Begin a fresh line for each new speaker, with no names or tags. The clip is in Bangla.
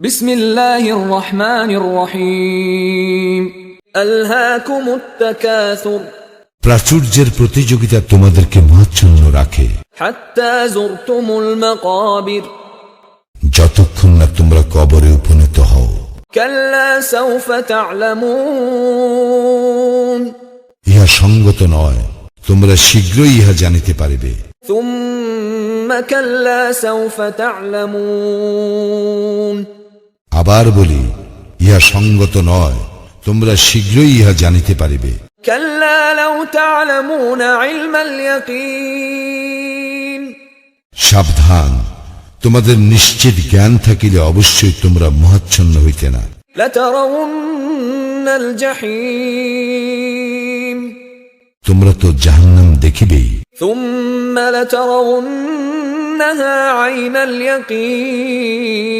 বিসমিল্লাহির রহমানির রহিম। আলহাকুমুত তাকাসুর
প্রাচুর্যের প্রতিযোগিতা তোমাদেরকে মহাচ্ছন্ন রাখে।
হাত্তা যুরতুমুল মাকাবির
যতক্ষণ না তোমরা কবরে উপনীত হও।
কাল্লা সাউফা তা'লামুন।
ইহা সঙ্গত নয় তোমরা শীঘ্রই ইহা জানিতে পারিবে।
সুম্মা কাল্লা সাউফা তা'লামুন।
আবার বলি ইহা সঙ্গত নয় তোমরা শীঘ্রই ইহা জানিতে পারিবে
كلا لو تعلمون علم اليقين
সাবধান তোমাদের নিশ্চিত জ্ঞান থাকিলে অবশ্যই তোমরা মহাচ্ছন্ন হইতে না
لترون الجحيم
তোমরা তো জাহান্নাম দেখিবেই
ثم لترونها عين اليقين